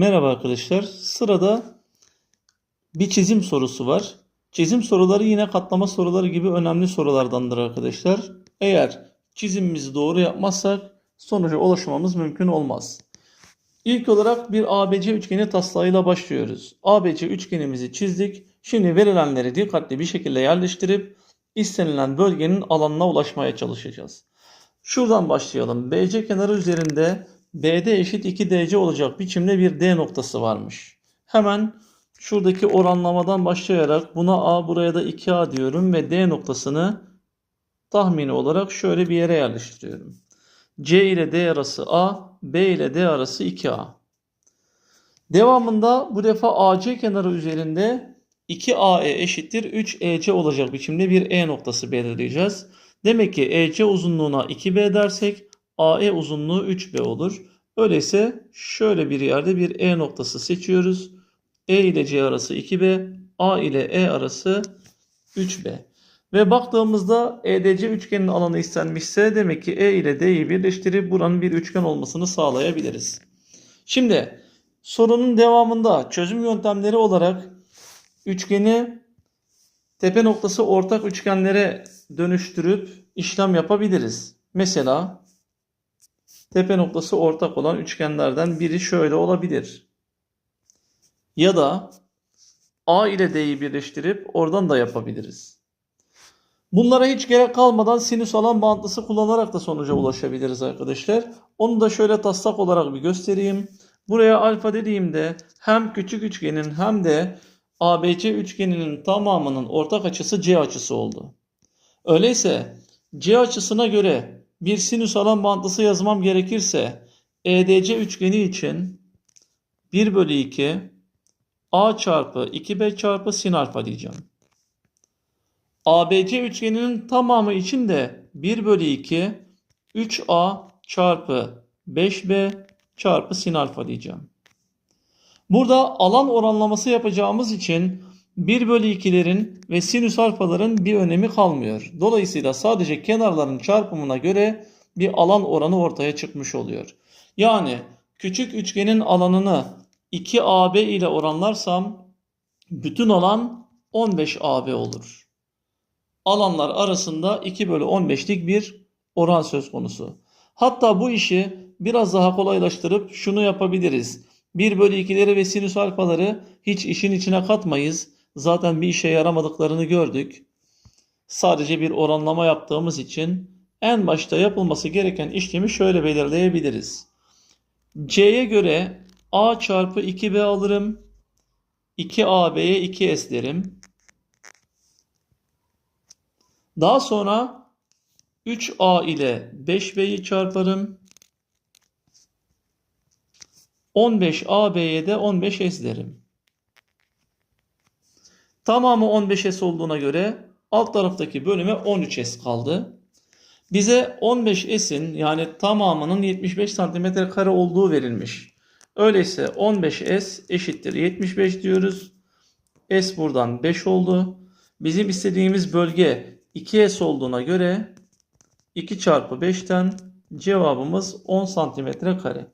Merhaba arkadaşlar. Sırada bir çizim sorusu var. Çizim soruları yine katlama soruları gibi önemli sorulardandır arkadaşlar. Eğer çizimimizi doğru yapmazsak sonuca ulaşmamız mümkün olmaz. İlk olarak bir ABC üçgeni taslağıyla başlıyoruz. ABC üçgenimizi çizdik. Şimdi verilenleri dikkatli bir şekilde yerleştirip istenilen bölgenin alanına ulaşmaya çalışacağız. Şuradan başlayalım. BC kenarı üzerinde BD eşit 2DC olacak biçimde bir D noktası varmış. Hemen şuradaki oranlamadan başlayarak buna A buraya da 2A diyorum ve D noktasını tahmini olarak şöyle bir yere yerleştiriyorum. C ile D arası A, B ile D arası 2A. Devamında bu defa AC kenarı üzerinde 2AE eşittir 3EC olacak biçimde bir E noktası belirleyeceğiz. Demek ki EC uzunluğuna 2B dersek AE uzunluğu 3B olur. Öyleyse şöyle bir yerde bir E noktası seçiyoruz. E ile C arası 2B, A ile E arası 3B. Ve baktığımızda EDC üçgenin alanı istenmişse demek ki E ile D'yi birleştirip buranın bir üçgen olmasını sağlayabiliriz. Şimdi sorunun devamında çözüm yöntemleri olarak üçgeni tepe noktası ortak üçgenlere dönüştürüp işlem yapabiliriz. Mesela tepe noktası ortak olan üçgenlerden biri şöyle olabilir. Ya da A ile D'yi birleştirip oradan da yapabiliriz. Bunlara hiç gerek kalmadan sinüs alan bağıntısı kullanarak da sonuca ulaşabiliriz arkadaşlar. Onu da şöyle taslak olarak bir göstereyim. Buraya alfa dediğimde hem küçük üçgenin hem de ABC üçgeninin tamamının ortak açısı C açısı oldu. Öyleyse C açısına göre bir sinüs alan bağıntısı yazmam gerekirse EDC üçgeni için 1 bölü 2 A çarpı 2B çarpı sin alfa diyeceğim. ABC üçgeninin tamamı için de 1 bölü 2 3A çarpı 5B çarpı sin alfa diyeceğim. Burada alan oranlaması yapacağımız için 1 bölü 2'lerin ve sinüs alfaların bir önemi kalmıyor. Dolayısıyla sadece kenarların çarpımına göre bir alan oranı ortaya çıkmış oluyor. Yani küçük üçgenin alanını 2AB ile oranlarsam bütün alan 15AB olur. Alanlar arasında 2 bölü 15'lik bir oran söz konusu. Hatta bu işi biraz daha kolaylaştırıp şunu yapabiliriz. 1 bölü 2'leri ve sinüs alfaları hiç işin içine katmayız. Zaten bir işe yaramadıklarını gördük. Sadece bir oranlama yaptığımız için en başta yapılması gereken işlemi şöyle belirleyebiliriz. C'ye göre A çarpı 2B alırım. 2AB'ye 2S derim. Daha sonra 3A ile 5B'yi çarparım. 15AB'ye de 15S derim. Tamamı 15S olduğuna göre alt taraftaki bölüme 13S kaldı. Bize 15S'in yani tamamının 75 cm kare olduğu verilmiş. Öyleyse 15S eşittir 75 diyoruz. S buradan 5 oldu. Bizim istediğimiz bölge 2S olduğuna göre 2 çarpı 5'ten cevabımız 10 cm kare.